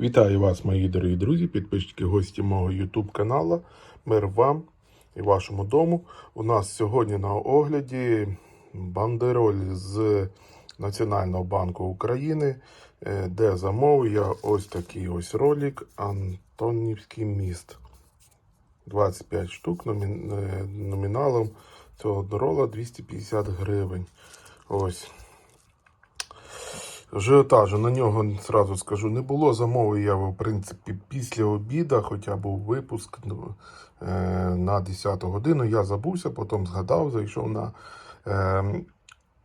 Вітаю вас, мої дорогі друзі, підписчики, гості мого YouTube каналу. Мир вам і вашому дому. У нас сьогодні на огляді бандероль з Національного банку України, е, де замовив я ось такий ось ролик Антонівський міст. 25 штук е, номіналом цього рола 250 гривень. Ось. Ажіотажу на нього зразу скажу не було. Замовив я в принципі після обіда, хоча був випуск ну, е, на 10 годину. Я забувся, потім згадав, зайшов на е,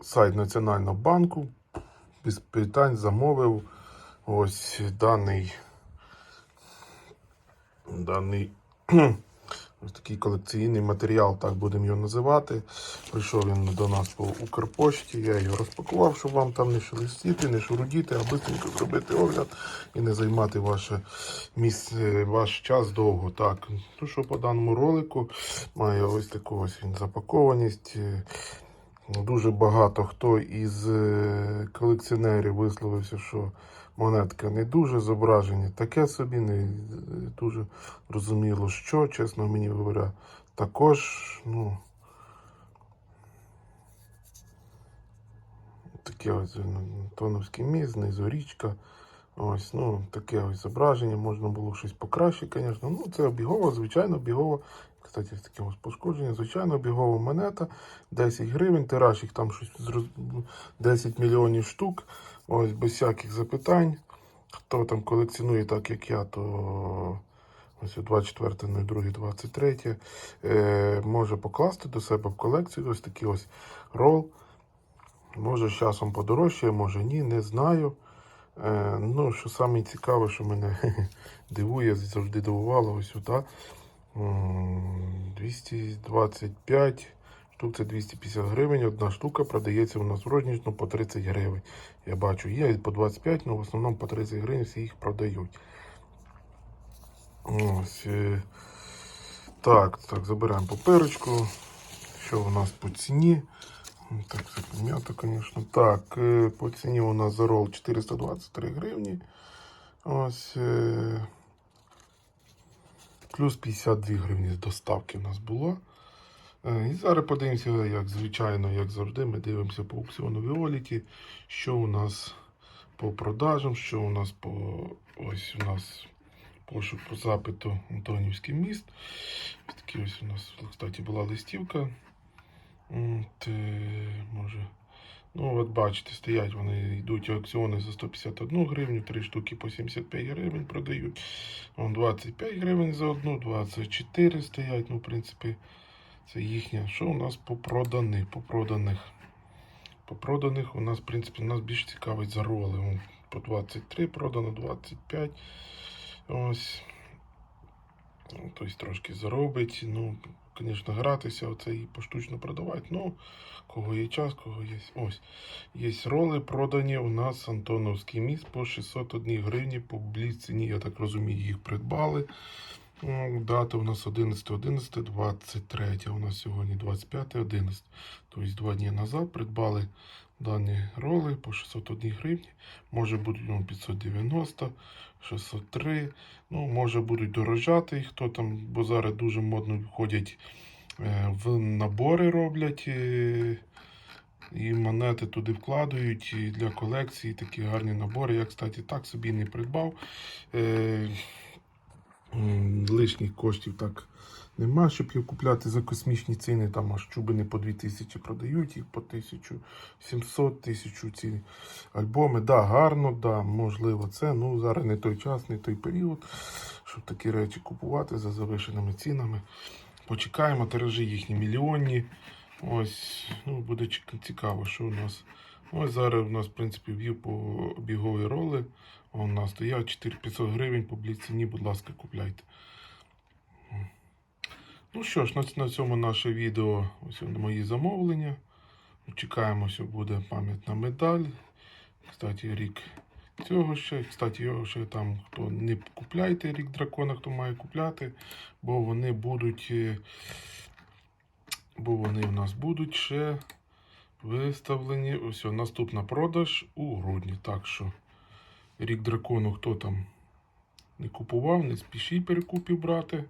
сайт Національного банку. Без питань замовив ось даний даний ось такий колекційний матеріал, так будемо його називати. Прийшов він до нас по Укрпошті, я його розпакував, щоб вам там не шелестіти, не шурудіти, а швидко зробити огляд і не займати ваше місце, ваш час довго. Так, ну що по даному ролику має ось таку ось він запакованість. Е, Дуже багато хто із е, колекціонерів висловився, що монетка не дуже зображення, таке собі, не е, дуже розуміло, що, чесно мені говоря, також, ну. Таке ось е, Тоновський міст, знизу річка. Ось, ну, таке ось зображення, можна було щось покраще, звісно. Ну, це обігова, звичайно, обігова. Кстати, з таким ось пошкодженням. Звичайно, обігова монета, 10 гривень, тираж їх там щось 10 мільйонів штук. Ось без всяких запитань. Хто там колекціонує, так як я, то ось 24.02.23 е, може покласти до себе в колекцію ось такий ось рол. Може, з часом подорожчає, може ні, не знаю. Е, ну, що саме цікаве, що мене дивує, завжди дивувало ось сюди. 225 штук це 250 гривень. Одна штука продається у нас в розніжну по 30 гривень. Я бачу, є по 25, але в основному по 30 гривень всі їх продають. Ось. е, Так, так, забираємо паперочку. Що у нас по ціні? Ну, Так, все пом'ято, звісно. Так, е, по ціні у нас за рол 423 гривні. Ось. е, Плюс 52 гривні з доставки у нас було. Е, І зараз подивимося, як звичайно, як завжди, ми дивимося по аукціону Віоліті, що у нас по продажам, що у нас по ось у нас пошук по запиту Антонівський міст. Такі ось у нас, кстати, була листівка. От, може. Ну, от бачите, стоять вони йдуть аукціони за 151 гривню, 3 штуки по 75 гривень продають. Вон 25 гривень за одну, 24 стоять. Ну, в принципі, це їхня. Що у нас по проданих? По проданих. По проданих у нас, в принципі, нас більш цікавить за роли. Вон по 23 продано, 25. Ось. Тобто трошки заробить. Ну, звісно, гратися, оце і поштучно продавати. Ну, кого є час, кого є. Ось. Є роли продані у нас Антоновський міст по 601 гривні по бліціні, я так розумію, їх придбали. Дата у нас 11.11.23, у нас сьогодні 25.11. Тобто два дні назад придбали дані роли по 601 гривні. Може будуть ну, 590, 603. Ну, може будуть дорожати, хто там, бо зараз дуже модно входять е, в набори роблять. е, і монети туди вкладають і для колекції такі гарні набори. Я, кстати, так собі не придбав. Лишніх коштів так нема, щоб їх купляти за космічні ціни. Там аж чубини по 2000 продають, їх по 1700, 1000 ці альбоми. Да, гарно, да, можливо, це. Ну, зараз не той час, не той період, щоб такі речі купувати за завишеними цінами. Почекаємо, тиражі їхні мільйонні. Ось, ну, буде цікаво, що у нас. Ось зараз у нас, в принципі, в'їв по бігові роли. У нас стоять 4500 гривень по бліціні, будь ласка, купляйте. Ну що ж, на, на цьому наше відео, ось мої замовлення. Чекаємо, що буде пам'ятна медаль. Кстати, рік цього ще. Кстати, його ще там хто не купляйте рік дракона, хто має купляти, бо вони будуть. е, Бо вони в нас будуть ще виставлені. Ось наступна продаж у грудні. Так що рік дракону, хто там не купував, не спішіть перекупів брати.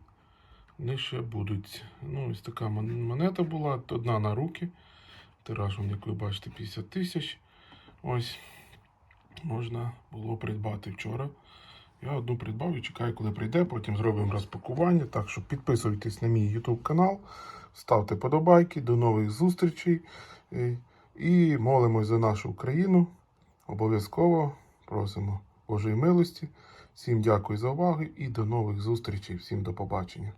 Вони ще будуть. Ну, ось така монета була, одна на руки. Тиражом, як ви бачите, 50 тисяч. Ось можна було придбати вчора. Я одну придбав і чекаю, коли прийде. Потім зробимо розпакування. Так що підписуйтесь на мій YouTube канал, ставте подобайки. До нових зустрічей. Е, І молимось за нашу Україну. Обов'язково просимо Божої милості. Всім дякую за увагу і до нових зустрічей. Всім до побачення.